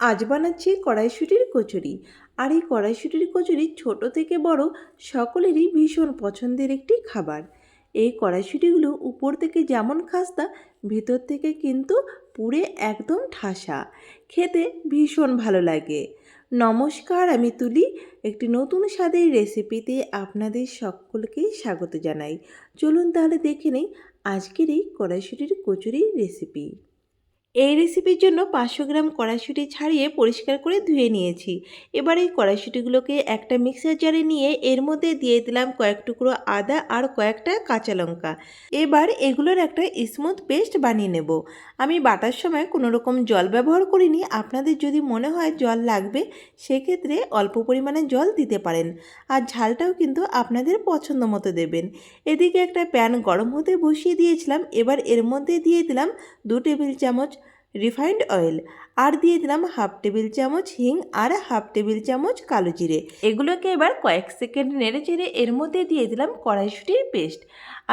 আজ বানাচ্ছি কড়াইশুটির কচুরি। আর এই কড়াইশুটির কচুরি ছোট থেকে বড় সকলেরই ভীষণ পছন্দের একটি খাবার। এই কড়াইশুটিগুলো উপর থেকে যেমন খাস্তা, ভিতর থেকে কিন্তু পুরে একদম ঠাসা। খেতে ভীষণ ভালো লাগে। নমস্কার, আমি তুলি। একটি নতুন স্বাদের রেসিপিতে আপনাদের সকলকেই স্বাগত জানাই। চলুন তাহলে দেখে নেই আজকের এই কড়াইশুটির কচুরির রেসিপি। এই রেসিপির জন্য পাঁচশো গ্রাম কড়াইশুঁটি ছাড়িয়ে পরিষ্কার করে ধুয়ে নিয়েছি। এবার এই কড়াইশুঁটিগুলোকে একটা মিক্সার জারে নিয়ে এর মধ্যে দিয়ে দিলাম কয়েক টুকরো আদা আর কয়েকটা কাঁচা লঙ্কা। এবার এগুলোর একটা স্মুথ পেস্ট বানিয়ে নেব। আমি বাটার সময় কোনো রকম জল ব্যবহার করিনি, আপনাদের যদি মনে হয় জল লাগবে, সেক্ষেত্রে অল্প পরিমাণে জল দিতে পারেন। আর ঝালটাও কিন্তু আপনাদের পছন্দ মতো দেবেন। এদিকে একটা প্যান গরম হতে বসিয়ে দিয়েছিলাম, এবার এর মধ্যে দিয়ে দিলাম দু টেবিল চামচ রিফাইন্ড অয়েল আর দিয়ে দিলাম হাফ টেবিল চামচ হিং আর হাফ টেবিল চামচ কালো জিরে। এগুলোকে এবার কয়েক সেকেন্ড নেড়ে চেড়ে এর মধ্যে দিয়ে দিলাম কড়াইশুটির পেস্ট।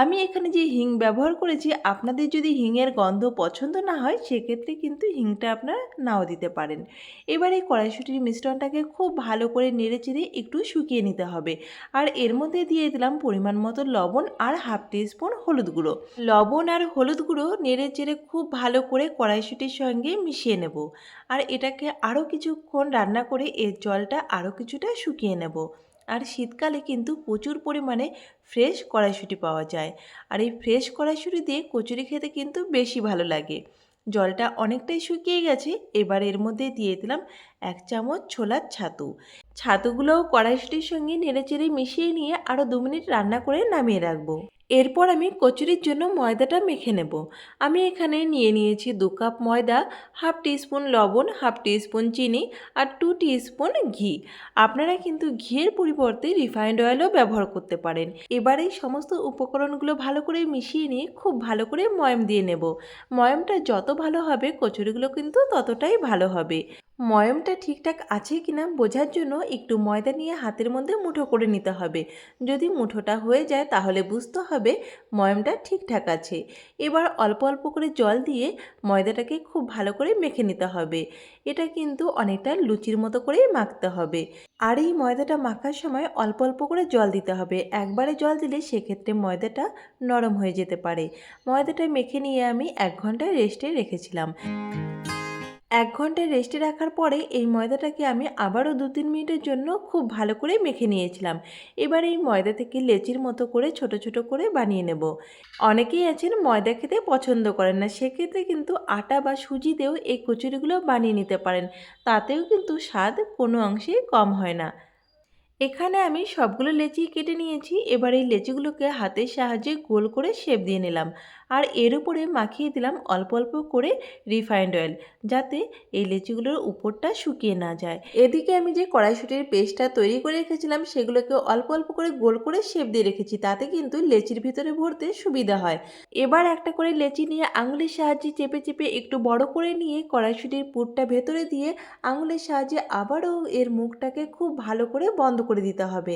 আমি এখানে যে হিং ব্যবহার করেছি, আপনাদের যদি হিংয়ের গন্ধ পছন্দ না হয়, সেক্ষেত্রে কিন্তু হিংটা আপনারা নাও দিতে পারেন। এবার এই কড়াইশুটির মিশ্রণটাকে খুব ভালো করে নেড়ে চেড়ে একটু শুকিয়ে নিতে হবে। আর এর মধ্যে দিয়ে দিলাম পরিমাণ মতো লবণ আর হাফ স্পুন হলুদ গুঁড়ো। লবণ আর হলুদ গুঁড়ো নেড়ে চেড়ে খুব ভালো করে কড়াইশুটির সঙ্গে মিশিয়ে নেব। আর এটাকে আরও কিছুক্ষণ রান্না করে এর জলটা আরও কিছুটা শুকিয়ে নেব। আর শীতকালে কিন্তু প্রচুর পরিমাণে ফ্রেশ কড়াইশুঁটি পাওয়া যায়। আর এই ফ্রেশ কড়াইশুঁটি দিয়ে কচুরি খেতে কিন্তু বেশি ভালো লাগে। জলটা অনেকটাই শুকিয়ে গেছে, এবার এর মধ্যে দিয়ে দিলাম এক চামচ ছোলার ছাতু। ছাতুগুলোও কড়াইশুঁটির সঙ্গে নেড়েচেড়ে মিশিয়ে নিয়ে আরও দু মিনিট রান্না করে নামিয়ে রাখব। এরপর আমি কচুরির জন্য ময়দাটা মেখে নেব। আমি এখানে নিয়ে নিয়েছি দু কাপ ময়দা, হাফ টিস্পুন লবণ, হাফ টিস্পুন চিনি আর টু টিস্পুন ঘি। আপনারা কিন্তু ঘিয়ের পরিবর্তে রিফাইন্ড অয়েলও ব্যবহার করতে পারেন। এবার এই সমস্ত উপকরণগুলো ভালো করে মিশিয়ে নিয়ে খুব ভালো করে ময়ম দিয়ে নেব। ময়মটা যত ভালো হবে, কচুরিগুলো কিন্তু ততটাই ভালো হবে। ময়মটা ঠিকঠাক আছে কিনা বোঝার জন্য একটু ময়দা নিয়ে হাতের মধ্যে মুঠো করে নিতে হবে। যদি মুঠোটা হয়ে যায় তাহলে বুঝতে হবে ময়মটা ঠিকঠাক আছে। এবার অল্প অল্প করে জল দিয়ে ময়দাটাকে খুব ভালো করে মেখে নিতে হবে। এটা কিন্তু অনেকটা লুচির মতো করেই মাখতে হবে। আর এই ময়দাটা মাখার সময় অল্প অল্প করে জল দিতে হবে। একবারে জল দিলে সেক্ষেত্রে ময়দাটা নরম হয়ে যেতে পারে। ময়দাটা মেখে নিয়ে আমি এক ঘণ্টা রেস্টে রেখেছিলাম। এক ঘণ্টা রেস্টে রাখার পরে এই ময়দাটাকে আমি আবারও দু তিন মিনিটের জন্য খুব ভালো করে মেখে নিয়েছিলাম। এবার এই ময়দা থেকে লেচির মতো করে ছোট ছোট করে বানিয়ে নেব। অনেকেই আছেন ময়দা খেতে পছন্দ করেন না, সেক্ষেত্রে কিন্তু আটা বা সুজি দিয়েও এই কচুরিগুলো বানিয়ে নিতে পারেন। তাতেও কিন্তু স্বাদ কোনো অংশে কম হয় না। এখানে আমি সবগুলো লেচি কেটে নিয়েছি। এবার এই লেচিগুলোকে হাতের সাহায্যে গোল করে শেপ দিয়ে নিলাম। আর এর উপরে মাখিয়ে দিলাম অল্প অল্প করে রিফাইন্ড অয়েল, যাতে এই লেচিগুলোর উপরটা শুকিয়ে না যায়। এদিকে আমি যে কড়াইশুটির পেস্টটা তৈরি করে রেখেছিলাম, সেগুলোকে অল্প অল্প করে গোল করে শেপ দিয়ে রেখেছি, তাতে কিন্তু লেচির ভিতরে ভরতে সুবিধা হয়। এবার একটা করে লেচি নিয়ে আঙুলের সাহায্যে চেপে চেপে একটু বড় করে নিয়ে কড়াইশুটির পুরটা ভেতরে দিয়ে আঙুলের সাহায্যে আবারও এর মুখটাকে খুব ভালো করে বন্ধ করে দিতে হবে।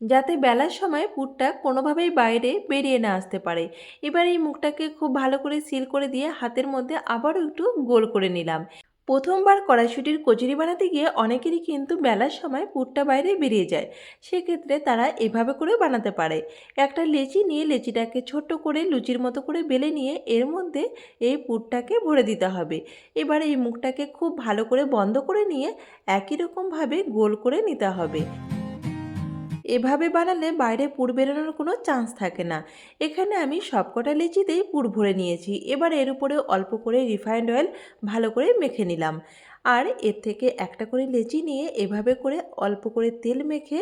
যাতে বেলার সময় পুরটা কোনোভাবেই বাইরে বেরিয়ে না আসতে পারে। এবার এই মুখটাকে খুব ভালো করে সিল করে দিয়ে হাতের মধ্যে আবারও একটু গোল করে নিলাম। প্রথমবার কড়াইশুটির কচুরি বানাতে গিয়ে অনেকেরই কিন্তু বেলার সময় পুরটা বাইরে বেরিয়ে যায়। সেক্ষেত্রে তারা এভাবে করে বানাতে পারে। একটা লেচি নিয়ে লেচিটাকে ছোট্ট করে লুচির মতো করে বেলে নিয়ে এর মধ্যে এই পুরটাকে ভরে দিতে হবে। এবার এই মুখটাকে খুব ভালো করে বন্ধ করে নিয়ে একই রকমভাবে গোল করে নিতে হবে। এভাবে বানালে বাইরে পুর বেরোনোর কোনো চান্স থাকে না। এখানে আমি সবকটা লিচিতেই পুর ভরে নিয়েছি। এবার এর উপরে অল্প করে রিফাইন্ড অয়েল ভালো করে মেখে নিলাম। আর এর থেকে একটা করে লেচি নিয়ে এভাবে করে অল্প করে তেল মেখে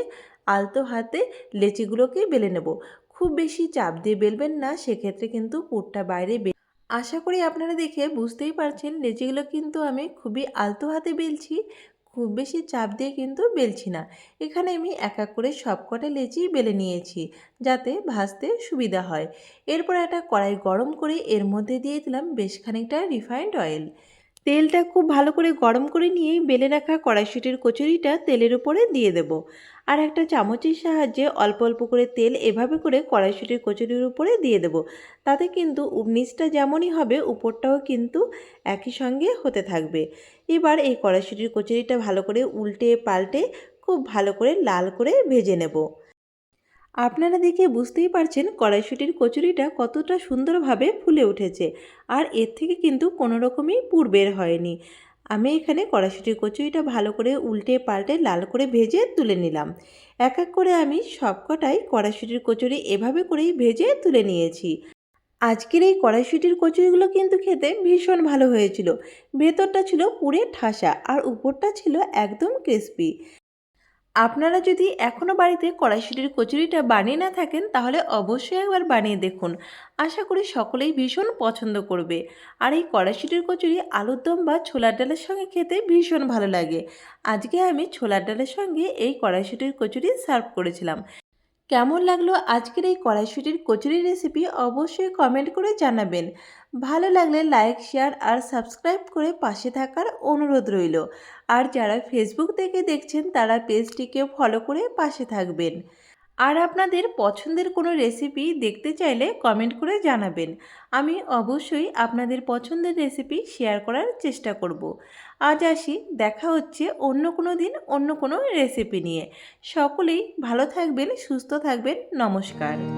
আলতো হাতে লেচিগুলোকে বেলে নেব। খুব বেশি চাপ দিয়ে বেলবেন না, সেক্ষেত্রে কিন্তু পুরটা বাইরে আশা করি আপনারা দেখে বুঝতেই পারছেন, লেচিগুলো কিন্তু আমি খুবই আলতো হাতে বেলছি। খুব বেশি চাপ দিয়ে কিন্তু বেলছি না। এখানে আমি এক এক করে সব কটা লেচি বেলে নিয়েছি, যাতে ভাজতে সুবিধা হয়। এরপর একটা কড়াই গরম করে এর মধ্যে দিয়ে দিলাম বেশ খানিকটা রিফাইন্ড অয়েল তেলটা খুব ভালো করে গরম করে নিয়ে বেলে রাখা কড়াইশুটির কচুরিটা তেলের উপরে দিয়ে দেব। আর একটা চামচের সাহায্যে অল্প অল্প করে তেল এভাবে করে কড়াইশুটির কচুরির উপরে দিয়ে দেব। তাতে কিন্তু নিচটা যেমনই হবে, উপরটাও কিন্তু একই সঙ্গে হতে থাকবে। এবার এই কড়াইশুটির কচুরিটা ভালো করে উল্টে পাল্টে খুব ভালো করে লাল করে ভেজে নেব। আপনারা দেখে বুঝতেই পারছেন কড়াইশুটির কচুরিটা কতটা সুন্দরভাবে ফুলে উঠেছে আর এর থেকে কিন্তু কোনো রকমই পুর বের হয়নি। আমি এখানে কড়াইশুটির কচুরিটা ভালো করে উল্টে পাল্টে লাল করে ভেজে তুলে নিলাম। এক এক করে আমি সবকটাই কড়াইশুটির কচুরি এভাবে করেই ভেজে তুলে নিয়েছি। আজকের এই কড়াইশুটির কচুরিগুলো কিন্তু খেতে ভীষণ ভালো হয়েছিল। ভেতরটা ছিল পুরে ঠাসা আর উপরটা ছিল একদম ক্রিস্পি। আপনারা যদি এখনও বাড়িতে কড়াইশুটির কচুরিটা বানিয়ে না থাকেন, তাহলে অবশ্যই একবার বানিয়ে দেখুন। আশা করি সকলেই ভীষণ পছন্দ করবে। আর এই কড়াইশুটির কচুরি, আলুর দম বা ছোলার ডালের সঙ্গে খেতে ভীষণ ভালো লাগে। আজকে আমি ছোলার ডালের সঙ্গে এই কড়াইশুটির কচুরি সার্ভ করেছিলাম। কেমন লাগল আজকের এই কড়াইশুটির কচুরি রেসিপি অবশ্যই কমেন্ট করে জানাবেন। ভালো লাগলে লাইক শেয়ার আর সাবস্ক্রাইব করে পাশে থাকার অনুরোধ রইল। আর যারা ফেসবুক থেকে দেখছেন, তারা পেজটিকে ফলো করে পাশে থাকবেন। আর আপনাদের পছন্দের কোনো রেসিপি দেখতে চাইলে কমেন্ট করে জানাবেন। আমি অবশ্যই আপনাদের পছন্দের রেসিপি শেয়ার করার চেষ্টা করব। আজ আসি দেখা হচ্ছে অন্য কোনো দিন অন্য কোনো রেসিপি নিয়ে। সকলেই ভালো থাকবেন, সুস্থ থাকবেন, নমস্কার।